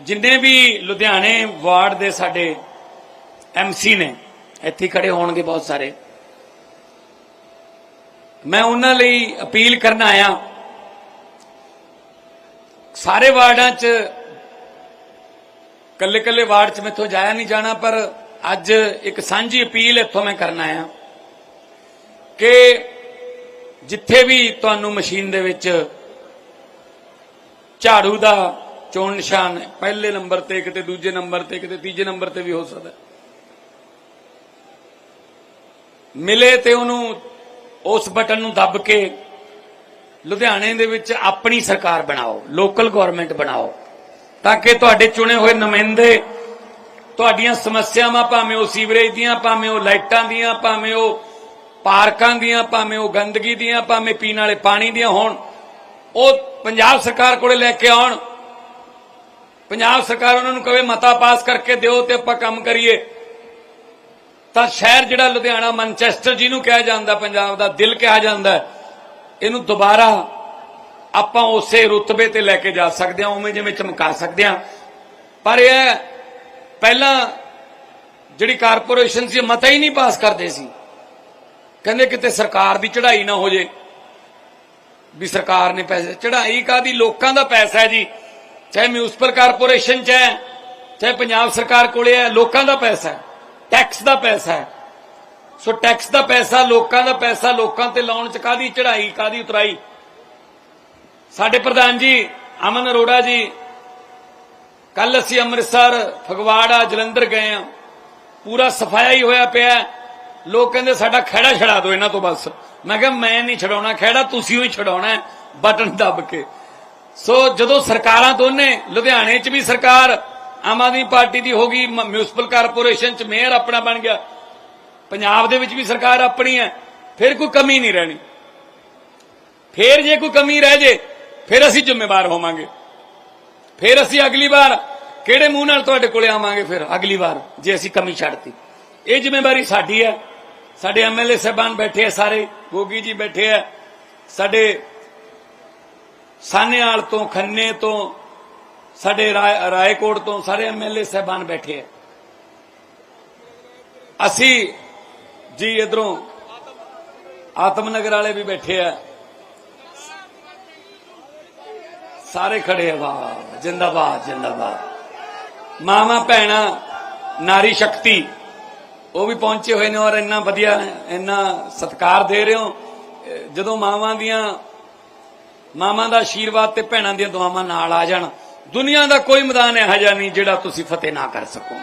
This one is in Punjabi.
ਜਿੰਨੇ ਵੀ ਲੁਧਿਆਣੇ ਵਾਰਡ ਦੇ ਸਾਡੇ ਐਮਸੀ ਨੇ, ਇੱਥੇ ਹੀ ਖੜੇ ਹੋਣਗੇ ਬਹੁਤ ਸਾਰੇ। ਮੈਂ ਉਹਨਾਂ ਲਈ ਅਪੀਲ ਕਰਨ ਆਇਆ, ਸਾਰੇ ਵਾਰਡਾਂ 'ਚ ਕੱਲੇ ਕੱਲੇ ਵਾਰਡ 'ਚ ਮੈਥੋਂ ਜਾਇਆ ਨਹੀਂ ਜਾਣਾ, ਪਰ ਅੱਜ ਇੱਕ ਸਾਂਝੀ ਅਪੀਲ ਇੱਥੋਂ ਮੈਂ ਕਰਨ ਆਇਆ ਕਿ ਜਿੱਥੇ ਵੀ ਤੁਹਾਨੂੰ ਮਸ਼ੀਨ ਦੇ ਵਿੱਚ ਝਾੜੂ ਦਾ ਚੋਣ ਨਿਸ਼ਾਨ ਪਹਿਲੇ ਨੰਬਰ ਤੇ ਕਿਤੇ ਦੂਜੇ ਨੰਬਰ ਤੇ ਕਿਤੇ ਤੀਜੇ ਨੰਬਰ ਤੇ ਵੀ ਹੋ ਸਕਦਾ। ਮਿਲੇ ਤੇ ਉਹਨੂੰ ਉਸ ਬਟਨ ਨੂੰ ਦੱਬ ਕੇ ਲੁਧਿਆਣੇ ਦੇ ਵਿੱਚ ਆਪਣੀ ਸਰਕਾਰ ਬਣਾਓ ਲੋਕਲ ਗਵਰਨਮੈਂਟ ਬਣਾਓ, ਤਾਂ ਕਿ ਤੁਹਾਡੇ ਚੁਣੇ ਹੋਏ ਨੁਮਾਇੰਦੇ ਤੁਹਾਡੀਆਂ ਸਮੱਸਿਆਵਾਂ ਭਾਵੇਂ ਉਹ ਸੀਵਰੇਜ ਦੀਆਂ, ਭਾਵੇਂ ਉਹ ਲਾਈਟਾਂ ਦੀਆਂ, ਭਾਵੇਂ ਉਹ ਪਾਰਕਾਂ ਦੀਆਂ, ਭਾਵੇਂ ਉਹ ਗੰਦਗੀ ਦੀਆਂ, ਭਾਵੇਂ ਪੀਣ ਵਾਲੇ ਪਾਣੀ ਦੀਆਂ ਹੋਣ, ਉਹ ਪੰਜਾਬ ਸਰਕਾਰ ਕੋਲੇ ਲੈ ਕੇ ਆਉਣ ਪੰਜਾਬ ਸਰਕਾਰ ਉਹਨਾਂ ਨੂੰ ਕਵੇ ਮਤਾ ਪਾਸ ਕਰਕੇ ਦਿਓ ਤੇ ਆਪਾਂ ਕੰਮ ਕਰੀਏ। ਤਾਂ ਸ਼ਹਿਰ ਜਿਹੜਾ ਲੁਧਿਆਣਾ ਮੈਨਚੈਸਟਰ ਜਿਹਨੂੰ ਕਿਹਾ ਜਾਂਦਾ ਪੰਜਾਬ ਦਾ, ਦਿਲ ਕਿਹਾ ਜਾਂਦਾ ਇਹਨੂੰ ਦੁਬਾਰਾ ਆਪਾਂ ਉਸੇ ਰੁਤਬੇ ਤੇ ਲੈ ਕੇ ਜਾ ਸਕਦੇ ਹਾਂ, ਉਵੇਂ ਜਿਵੇਂ ਚਮਕਾ ਸਕਦੇ ਹਾਂ। ਪਰ ਇਹ ਪਹਿਲਾਂ ਜਿਹੜੀ ਕਾਰਪੋਰੇਸ਼ਨ ਸੀ, ਮਤਾ ਹੀ ਨਹੀਂ ਪਾਸ ਕਰਦੇ ਸੀ। ਕਹਿੰਦੇ ਕਿਤੇ ਸਰਕਾਰ ਦੀ ਚੜ੍ਹਾਈ ਨਾ ਹੋ ਜੇ, ਵੀ ਸਰਕਾਰ ਨੇ ਪੈਸੇ ਚੜ੍ਹਾਈ ਕਾਦੀ ਲੋਕਾਂ ਦਾ ਪੈਸਾ ਹੈ ਜੀ। ਚਾਹੇ ਮਿਊਨਿਸਪਲ ਕਾਰਪੋਰੇਸ਼ਨ ਚ ਹੈ, ਚਾਹੇ ਪੰਜਾਬ ਸਰਕਾਰ ਕੋਲੇ ਹੈ, ਲੋਕਾਂ ਦਾ ਪੈਸਾ ਹੈ ਟੈਕਸ ਦਾ ਪੈਸਾ ਹੈ। ਸੋ ਟੈਕਸ ਦਾ ਪੈਸਾ, ਲੋਕਾਂ ਦਾ ਪੈਸਾ, ਲੋਕਾਂ ਤੇ ਲਾਉਣ ਚ ਕਾਦੀ ਚੜਾਈ ਕਾਦੀ ਉਤਰਾਈ? ਸਾਡੇ ਪ੍ਰਧਾਨ ਜੀ, ਅਮਨ ਅਰੋੜਾ ਜੀ ਕੱਲ ਅਸੀਂ ਅੰਮ੍ਰਿਤਸਰ, ਫਗਵਾੜਾ, ਜਲੰਧਰ ਗਏ ਆ ਪੂਰਾ ਸਫਾਇਆ ਹੀ ਹੋਇਆ ਪਿਆ ਲੋਕ ਕਹਿੰਦੇ ਸਾਡਾ ਖਹਿੜਾ ਛੜਾ ਦਿਓ ਇਹਨਾਂ ਤੋਂ ਬਸ। ਮੈਂ ਕਿਹਾ, ਮੈਂ ਨਹੀਂ ਛਡਾਉਣਾ, ਖਹਿੜਾ ਤੁਸੀਂ ਹੀ ਛਡਾਉਣਾ ਬਟਨ ਦੱਬ ਕੇ। ਸੋ ਜਦੋਂ ਸਰਕਾਰਾਂ ਦੋਨੇ, ਲੁਧਿਆਣੇ 'ਚ ਵੀ ਸਰਕਾਰ, ਆਮ ਆਦਮੀ ਪਾਰਟੀ ਦੀ ਹੋ ਗਈ, ਮ- ਮਿਊਨਿਸਪਲ ਕਾਰਪੋਰੇਸ਼ਨ 'ਚ ਮੇਅਰ ਆਪਣਾ ਬਣ ਗਿਆ, ਪੰਜਾਬ ਦੇ ਵਿੱਚ ਵੀ ਸਰਕਾਰ ਆਪਣੀ ਹੈ, ਫਿਰ ਕੋਈ ਕਮੀ ਨਹੀਂ ਰਹਿਣੀ। ਫਿਰ ਜੇ ਕੋਈ ਕਮੀ ਰਹਿ ਜੇ, ਫਿਰ ਅਸੀਂ ਜ਼ਿੰਮੇਵਾਰ ਹੋਵਾਂਗੇ। ਫਿਰ ਅਸੀਂ ਅਗਲੀ ਵਾਰ ਕਿਹੜੇ ਮੂੰਹ ਨਾਲ ਤੁਹਾਡੇ ਕੋਲੇ ਆਵਾਂਗੇ ਫਿਰ, ਅਗਲੀ ਵਾਰ, ਜੇ ਅਸੀਂ ਕਮੀ ਛੱਡਤੀ। ਇਹ ਜ਼ਿੰਮੇਵਾਰੀ ਸਾਡੀ ਹੈ। ਸਾਡੇ ਐਮਐਲਏ ਸਾਹਿਬਾਨ ਬੈਠੇ ਆ ਸਾਰੇ, ਗੋਗੀ ਜੀ ਬੈਠੇ ਆ, ਸਾਡੇ ਸਾਨੇਵਾਲ ਤੋਂ, ਖੰਨੇ ਤੋਂ, ਸਾਡੇ ਰਾਏ- ਰਾਏਕੋਟ ਤੋਂ ਸਾਰੇ ਐਮਐਲਏ ਸਾਹਿਬਾਨ ਬੈਠੇ ਆ। ਅਸੀਂ ਜੀ ਇਧਰੋਂ ਆਤਮਨਗਰ ਵਾਲੇ ਵੀ ਬੈਠੇ ਆ। ਸਾਰੇ ਖੜੇ ਆ। ਵਾਹ, ਜਿੰਦਾਬਾਦ ਜਿੰਦਾਬਾਦ। ਮਾਮਾ ਭੈਣਾ, ਨਾਰੀ ਸ਼ਕਤੀ, ਉਹ ਵੀ ਪਹੁੰਚੇ ਹੋਏ ਨੇ ਔਰ ਇੰਨਾ ਵਧੀਆ, ਇੰਨਾ ਸਤਿਕਾਰ ਦੇ ਰਹੇ ਹੋ। ਜਦੋਂ ਮਾਵਾਂ ਦੀਆਂ ਮਾਵਾਂ ਦਾ ਆਸ਼ੀਰਵਾਦ ਤੇ ਭੈਣਾਂ ਦੀਆਂ ਦੁਆਵਾਂ ਨਾਲ ਆ ਜਾਣ। ਦੁਨੀਆ ਦਾ ਕੋਈ ਮੈਦਾਨ ਇਹੋ ਜਿਹਾ ਨਹੀਂ ਜਿਹੜਾ ਤੁਸੀਂ ਫਤਿਹ ਨਾ ਕਰ ਸਕੋ।